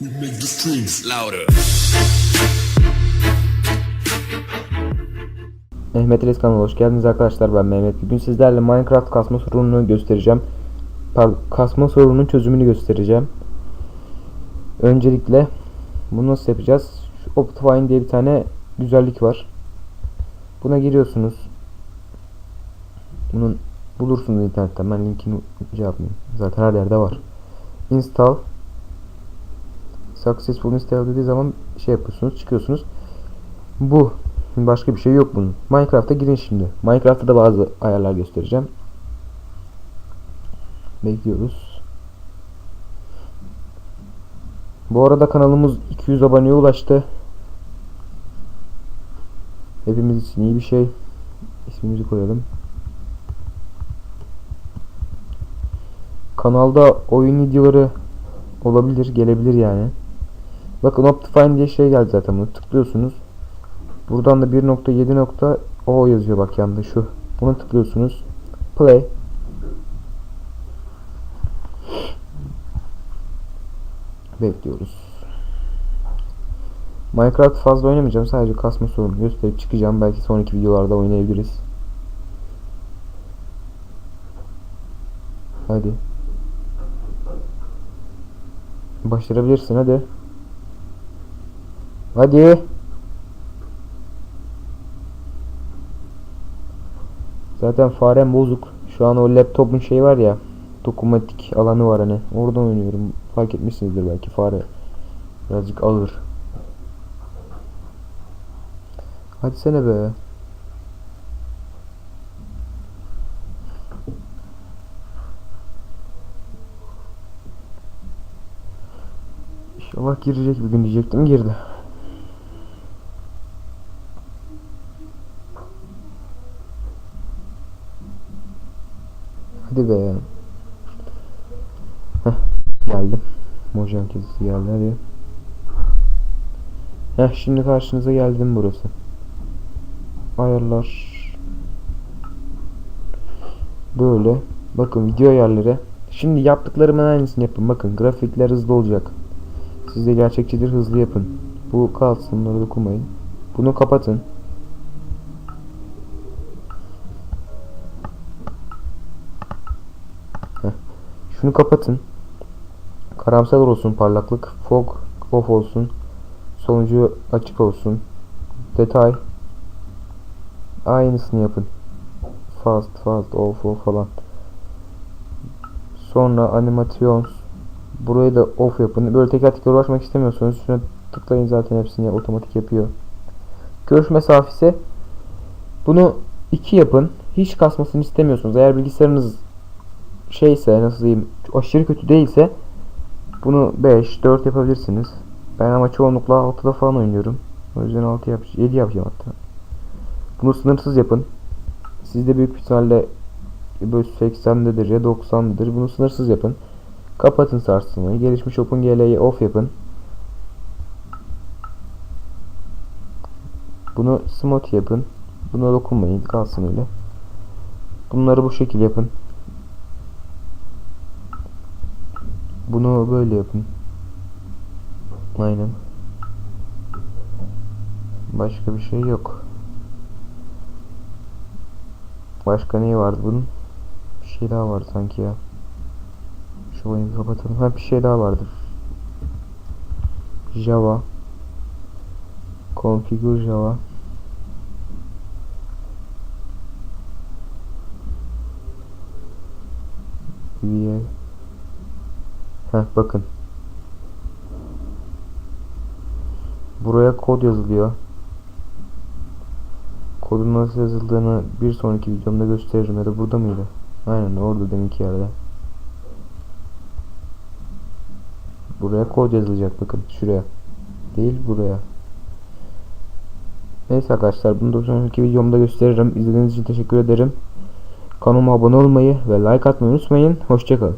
We make the streams louder. Mehmet Reis kanalına hoş geldiniz arkadaşlar ben Mehmet. Bugün sizlerle Minecraft kasma sorununu göstereceğim. Pardon, kasma sorununun çözümünü göstereceğim. Öncelikle bunu nasıl yapacağız? Şu Optifine diye bir tane güzellik var. Buna giriyorsunuz. Bunun bulursunuz internetten. Ben linkini şey yapmayayım. Zaten her yerde var. Install Successful install dediği zaman şey yapıyorsunuz, çıkıyorsunuz. Bu Başka bir şey yok bunun. Minecraft'a girin şimdi. Minecraft'ta da bazı ayarlar göstereceğim. Bekliyoruz. Bu arada kanalımız 200 aboneye ulaştı. Hepimiz için iyi bir şey. İsmimizi koyalım. Kanalda oyun videoları olabilir, gelebilir yani. Bakın Optifine diye şey geldi zaten bunu tıklıyorsunuz. Buradan da 1.7 nokta o yazıyor bak yanında şu. Bunu tıklıyorsunuz. Play. Bekliyoruz. Minecraft fazla oynamayacağım. Sadece kasma sorunu gösterip çıkacağım. Belki sonraki videolarda oynayabiliriz. Hadi. Başarabilirsin hadi. Hadi. Zaten farem bozuk. Şu an o laptopun şey var ya. Dokunmatik alanı var hani. Oradan oynuyorum. Fark etmişsinizdir belki fare. Birazcık ağır. Hadi sene be. İnşallah girecek bir gün diyecektim girdi. Hadi be. Heh, geldim. Mojang kesisi geldi hadi. Heh şimdi karşınıza geldim burası. Ayarlar. Böyle. Bakın video ayarları. Şimdi yaptıklarımın aynısını yapın. Bakın grafikler hızlı olacak. Siz de gerçekçidir hızlı yapın. Bu kalsın bunlara dokunmayın. Bunu kapatın. Şunu kapatın. Karamsar olsun parlaklık. Fog off olsun. Sonucu açık olsun. Detay. Aynısını yapın. Fast fast off off falan. Sonra animations. Burayı da off yapın. Böyle teker teker uğraşmak istemiyorsanız şuna tıklayın zaten hepsini otomatik yapıyor. Görüş mesafesi. Bunu 2 yapın. Hiç kasmasını istemiyorsunuz. Eğer bilgisayarınız şeyse nasıl diyeyim aşırı kötü değilse bunu 5 4 yapabilirsiniz. Ben ama çoğunlukla 6'da falan oynuyorum. O yüzden 6 yap 7 yapacağım hatta. Bunu sınırsız yapın. Sizde büyük ihtimalle böyle 80'dedir ya 90'dır. Bunu sınırsız yapın. Kapatın sarsılmayı. Gelişmiş OpenGL'yi off yapın. Bunu smooth yapın. Buna dokunmayın. Kalsın öyle. Bunları bu şekil yapın. Bunu böyle yapın. Aynen. Başka bir şey yok. Başka ne vardı bunun? Bir şey daha var sanki ya. Şu oyunu kapatalım. Ha bir şey daha vardır. Java. Configure Java. VA Heh bakın. Buraya kod yazılıyor. Kodun nasıl yazıldığını bir sonraki videomda gösteririm ya da burada mıydı? Aynen orada deminki yerde. Buraya kod yazılacak bakın şuraya. Değil buraya. Neyse arkadaşlar bunu da sonraki videomda gösteririm. İzlediğiniz için teşekkür ederim. Kanalıma abone olmayı ve like atmayı unutmayın. Hoşçakalın.